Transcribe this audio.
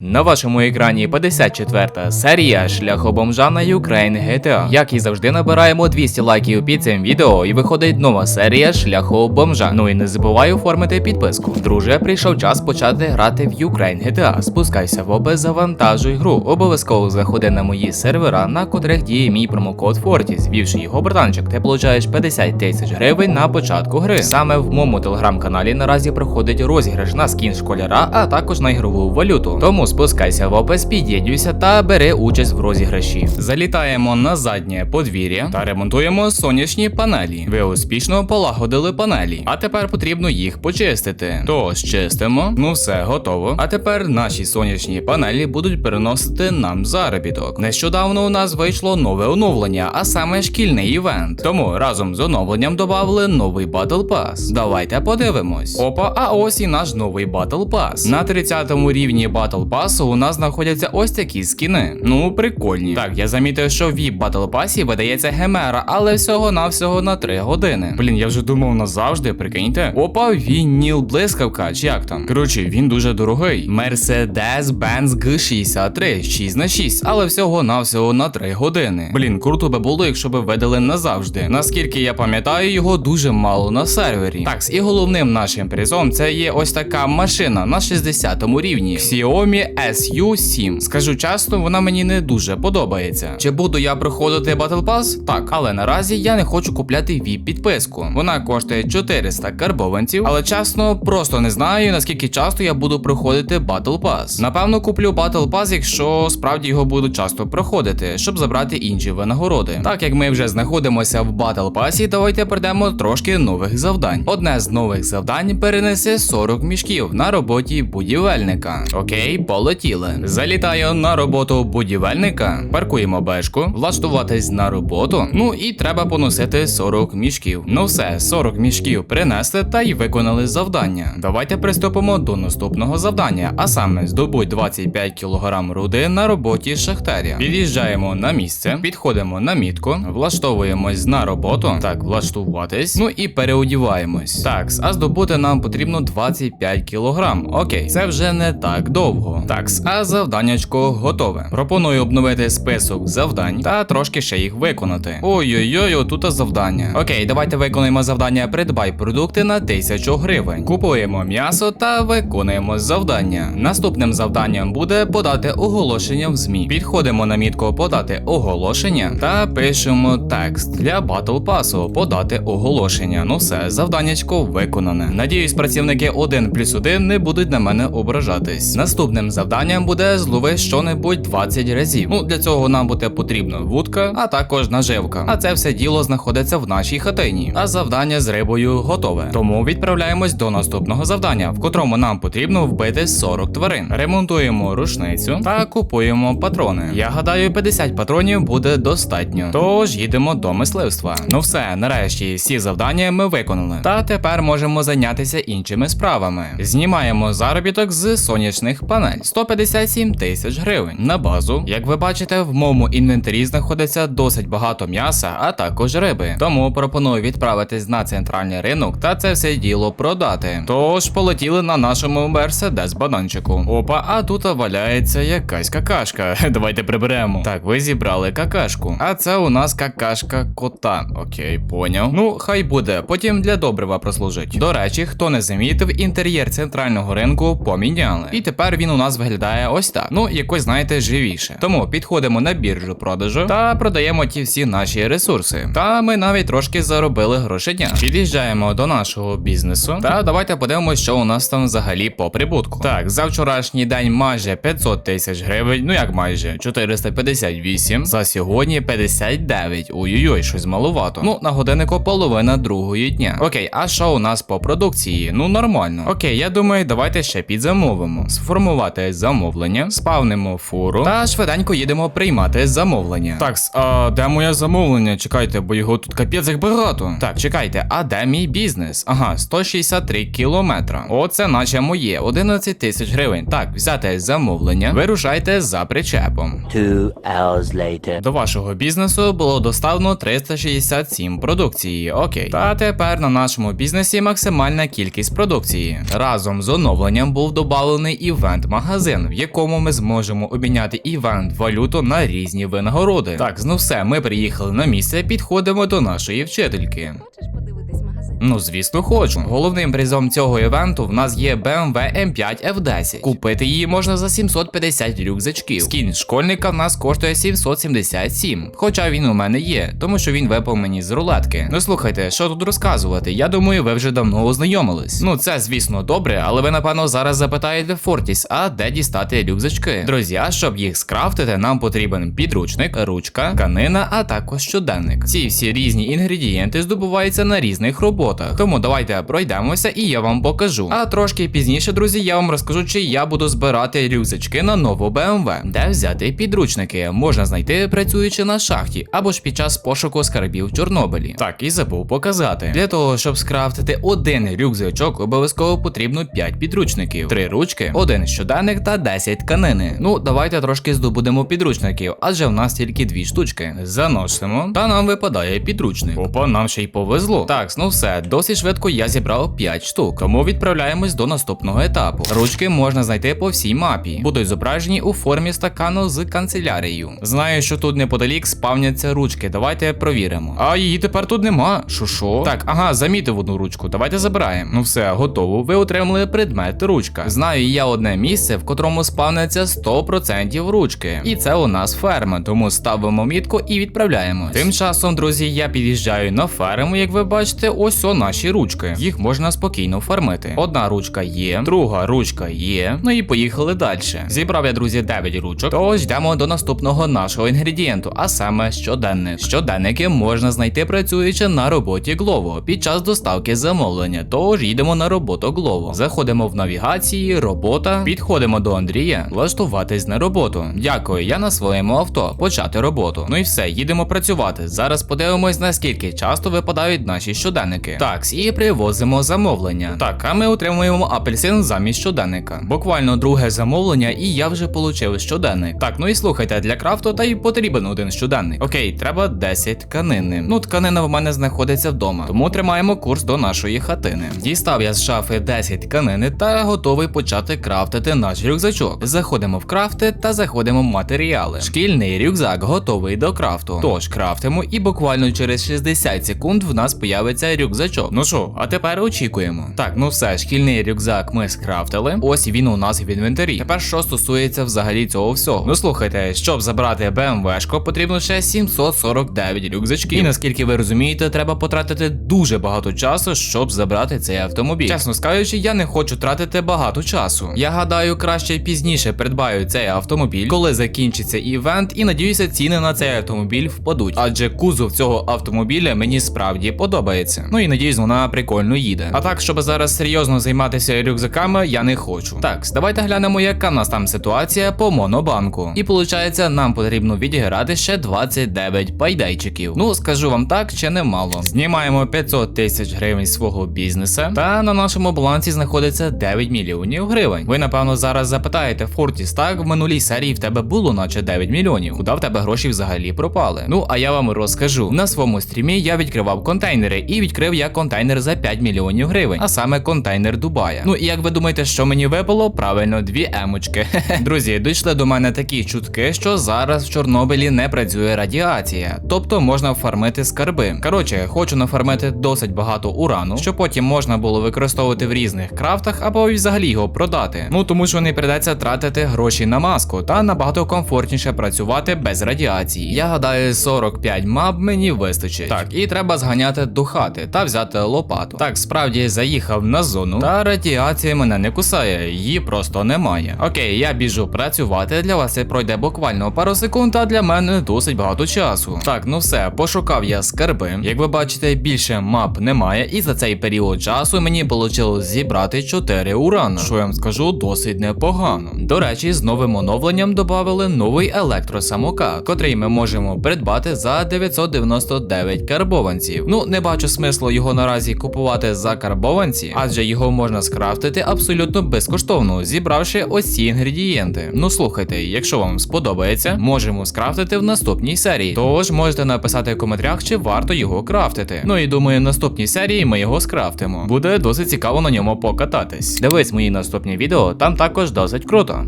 На вашому екрані 54 серія Шляху бомжа на Ukraine GTA. Як і завжди, набираємо 200 лайків під цим відео, і виходить нова серія Шляху бомжа. Ну і не забувай оформити підписку. Друже, прийшов час почати грати в Ukraine GTA. Спускайся в опис, завантажуй гру. Обов'язково заходи на мої сервера, на котрих діє мій промокод Fortis. Ввівши його братанчик, ти получаєш 50 тисяч гривень на початку гри. Саме в моєму телеграм-каналі наразі проходить розіграш на скін школяра, а також на ігрову валюту. Тому спускайся в опис, під'єднюйся та бери участь в розіграші. Залітаємо на заднє подвір'я та ремонтуємо сонячні панелі. Ви успішно полагодили панелі, а тепер потрібно їх почистити. Тож чистимо, ну все готово. А тепер наші сонячні панелі будуть переносити нам заробіток. Нещодавно у нас вийшло нове оновлення, а саме шкільний івент. Тому разом з оновленням додали новий Battle Pass. Давайте подивимось. Опа, а ось і наш новий Battle Pass. На 30 рівні Battle Pass у нас знаходяться ось такі скіни. Ну, прикольні. Так, я замітив, що в VIP Battle Pass видається гемера, але всього навсього на 3 години. Блін, я вже думав назавжди, прикиньте. Опа, вініл блискавка, чи як там? Коротше, він дуже дорогий. Mercedes-Benz G63, 6 на 6, але всього навсього на 3 години. Блін, круто би було, якщо би видали назавжди. Наскільки я пам'ятаю, його дуже мало на сервері. Так, і головним нашим призом це є ось така машина на 60 рівні. Xiaomi SU7. Скажу чесно, вона мені не дуже подобається. Чи буду я проходити Battle Pass? Так, але наразі я не хочу купляти VIP підписку. Вона коштує 400 карбованців, але чесно, просто не знаю наскільки часто я буду проходити Battle Pass. Напевно, куплю Battle Pass, якщо справді його буду часто проходити, щоб забрати інші винагороди. Так як ми вже знаходимося в Battle Pass, давайте пройдемо трошки нових завдань. Одне з нових завдань перенесе 40 мішків на роботі будівельника. Окей, полетіли. Залітаю на роботу будівельника, паркуємо бешку, влаштуватись на роботу. Ну і треба поносити 40 мішків. Ну все, 40 мішків принесли та й виконали завдання. Давайте приступимо до наступного завдання, а саме здобудь 25 кг руди на роботі шахтаря. Під'їжджаємо на місце, підходимо на мітку, влаштовуємось на роботу. Так, влаштуватись. Ну і переодіваємось. Так, а здобути нам потрібно 25 кг. Окей, це вже не так довго. Так, а завданнячко готове. Пропоную обновити список завдань та трошки ще їх виконати. Ой-ой-ой, отут завдання. Окей, давайте виконуємо завдання. Придбай продукти на 1000 гривень. Купуємо м'ясо та виконуємо завдання. Наступним завданням буде подати оголошення в ЗМІ. Підходимо на мітку подати оголошення та пишемо текст для Battle Pass подати оголошення. Ну все, завданнячко виконане. Надіюсь, працівники 1 плюс 1 не будуть на мене ображатись. Наступним завданням буде злови щонебудь 20 разів. Ну для цього нам буде потрібна вудка, а також наживка. А це все діло знаходиться в нашій хатині. А завдання з рибою готове. Тому відправляємось до наступного завдання, в котрому нам потрібно вбити 40 тварин. Ремонтуємо рушницю та купуємо патрони. Я гадаю, 50 патронів буде достатньо. Тож їдемо до мисливства. Ну все, нарешті всі завдання ми виконали. Та тепер можемо зайнятися іншими справами. Знімаємо заробіток з сонячних панель 157 тисяч гривень на базу. Як ви бачите, в моєму інвентарі знаходиться досить багато м'яса, а також риби. Тому пропоную відправитись на центральний ринок та це все діло продати. Тож полетіли на нашому мерседес бананчику. Опа, а тут валяється якась какашка. Давайте приберемо. Так, ви зібрали какашку. А це у нас какашка кота. Окей, поняв. Ну, хай буде. Потім для добрива прослужить. До речі, хто не замітив, інтер'єр центрального ринку поміняли. І тепер він у нас виглядає ось так. Ну, якось, знаєте, живіше. Тому підходимо на біржу продажу та продаємо ті всі наші ресурси. Та ми навіть трошки заробили грошення. Під'їжджаємо до нашого бізнесу. Та давайте подивимося, що у нас там взагалі по прибутку. Так, за вчорашній день майже 500 тисяч гривень. Ну як майже 458. За сьогодні 59. Ой-ой-ой, щось малувато. Ну, на годиннику половина другої дня. Окей, а що у нас по продукції? Ну нормально. Окей, я думаю, давайте ще підзамовимо. Сформувати замовлення, спавнимо фуру та швиденько їдемо приймати замовлення. Так, а де моє замовлення? Чекайте, бо його тут капець як багато. Так, чекайте, а де мій бізнес? Ага, 163 кілометра. Оце наче моє, 11 тисяч гривень. Так, взяти замовлення, вирушайте за причепом. Two hours later. До вашого бізнесу було доставлено 367 продукції. Окей. Та тепер на нашому бізнесі максимальна кількість продукції. Разом з оновленням був додавлений івент магазин. Магазин, в якому ми зможемо обміняти івент валюту на різні винагороди. Так, ну все, ми приїхали на місце, підходимо до нашої вчительки. Ну, звісно, хочу. Головним призом цього івенту в нас є BMW M5 F10. Купити її можна за 750 рюкзачків. Скін школьника в нас коштує 777. Хоча він у мене є, тому що він випав мені з рулетки. Ну слухайте, що тут розказувати? Я думаю, ви вже давно ознайомились. Ну, це звісно добре, але ви напевно зараз запитаєте Фортіс, а де дістати рюкзачки? Друзі, щоб їх скрафтити, нам потрібен підручник, ручка, тканина, а також щоденник. Ці всі різні інгредієнти здобуваються на різних роботах. Тому давайте пройдемося і я вам покажу. А трошки пізніше, друзі, я вам розкажу, чи я буду збирати рюкзачки на нову BMW. Де взяти підручники можна знайти працюючи на шахті або ж під час пошуку скарбів в Чорнобилі. Так і забув показати. Для того, щоб скрафтити один рюкзачок, обов'язково потрібно 5 підручників, 3 ручки, один щоденник та 10 тканини. Ну, давайте трошки здобудемо підручників, адже в нас тільки дві штучки. Заносимо, та нам випадає підручник. Опа, нам ще й повезло. Так, ну все, досить швидко я зібрав 5 штук. Тому відправляємось до наступного етапу. Ручки можна знайти по всій мапі. Будуть зображені у формі стакану з канцелярією. Знаю, що тут неподалік спавняться ручки. Давайте провіримо. А її тепер тут нема. Що що? Так, ага, замітив одну ручку. Давайте забираємо. Ну все, готово. Ви отримали предмет ручка. Знаю я одне місце, в котрому спавниться 100% ручки. І це у нас ферма, тому ставимо мітку і відправляємо. Тим часом, друзі, я під'їжджаю на ферму, як ви бачите, ось о наші ручки. Їх можна спокійно фармити. Одна ручка є, друга ручка є. Ну і поїхали далі. Зібрав я, друзі, 9 ручок. Тож йдемо до наступного нашого інгредієнту, а саме щоденник. Щоденники можна знайти працюючи на роботі Glovo під час доставки замовлення. Тож їдемо на роботу Glovo. Заходимо в навігації, робота, підходимо до Андрія, влаштуватись на роботу. Дякую, я на своєму авто. Почати роботу. Ну і все, їдемо працювати. Зараз подивимось, наскільки часто випадають наші щоденники. Так, і привозимо замовлення. Так, а ми отримуємо апельсин замість щоденника. Буквально друге замовлення, і я вже получив щоденник. Так, ну і слухайте, для крафту та й потрібен один щоденник. Окей, треба 10 тканини. Ну, тканина в мене знаходиться вдома, тому тримаємо курс до нашої хатини. Дістав я з шафи 10 тканини та готовий почати крафтити наш рюкзачок. Заходимо в крафти та заходимо в матеріали. Шкільний рюкзак готовий до крафту. Тож крафтимо, і буквально через 60 секунд в нас появиться рюкзачок. Ну що, а тепер очікуємо. Так, ну все, шкільний рюкзак ми скрафтили. Ось він у нас в інвентарі. Тепер що стосується взагалі цього всього. Ну слухайте, щоб забрати BMW-шко, потрібно ще 749 рюкзачків. І наскільки ви розумієте, треба потратити дуже багато часу, щоб забрати цей автомобіль. Чесно скажучи, я не хочу тратити багато часу. Я гадаю, краще пізніше придбаю цей автомобіль, коли закінчиться івент, і надіюся, ціни на цей автомобіль впадуть. Адже кузов цього автомобіля мені справді подобається. Ну і надіюсь, вона прикольно їде. А так, щоб зараз серйозно займатися рюкзаками, я не хочу. Так, давайте глянемо, яка в нас там ситуація по монобанку. І виходить, нам потрібно відіграти ще 29 пайдайчиків. Ну, скажу вам так, ще немало. Знімаємо 500 тисяч гривень свого бізнеса, та на нашому балансі знаходиться 9 мільйонів гривень. Ви напевно зараз запитаєте, Фортіс, так в минулій серії в тебе було наче 9 мільйонів. Куди в тебе гроші взагалі пропали? Ну а я вам розкажу. На своєму стрімі я відкривав контейнери, і відкрив я контейнер за 5 мільйонів гривень, а саме контейнер Дубая. Ну і як ви думаєте, що мені випало? Правильно, дві емочки. Друзі, дійшли до мене такі чутки, що зараз в Чорнобилі не працює радіація, тобто можна фармити скарби. Коротше, хочу нафармити досить багато урану, що потім можна було використовувати в різних крафтах або й взагалі його продати. Ну тому що не придеться тратити гроші на маску та набагато комфортніше працювати без радіації. Я гадаю, 45 мап мені вистачить. Так, і треба зганяти до хати та взяти лопату. Так, справді заїхав на зону, та радіація мене не кусає, її просто немає. Окей, я біжу працювати. Для вас це пройде буквально пару секунд, а для мене досить багато часу. Так, ну все, пошукав я скарби. Як ви бачите, більше мап немає, і за цей період часу мені вийшло зібрати 4 урана. Що я вам скажу, досить непогано. До речі, з новим оновленням додали новий електросамокат, котрий ми можемо придбати за 999 карбованців. Ну, не бачу смислу його наразі купувати за карбованці, адже його можна скрафтити абсолютно безкоштовно, зібравши ось інгредієнти. Ну слухайте, якщо вам сподобається, можемо скрафтити в наступній серії. Тож можете написати в коментарях, чи варто його крафтити. Ну і думаю, в наступній серії ми його скрафтимо. Буде досить цікаво на ньому покататись. Дивись мої наступні відео, там також досить круто.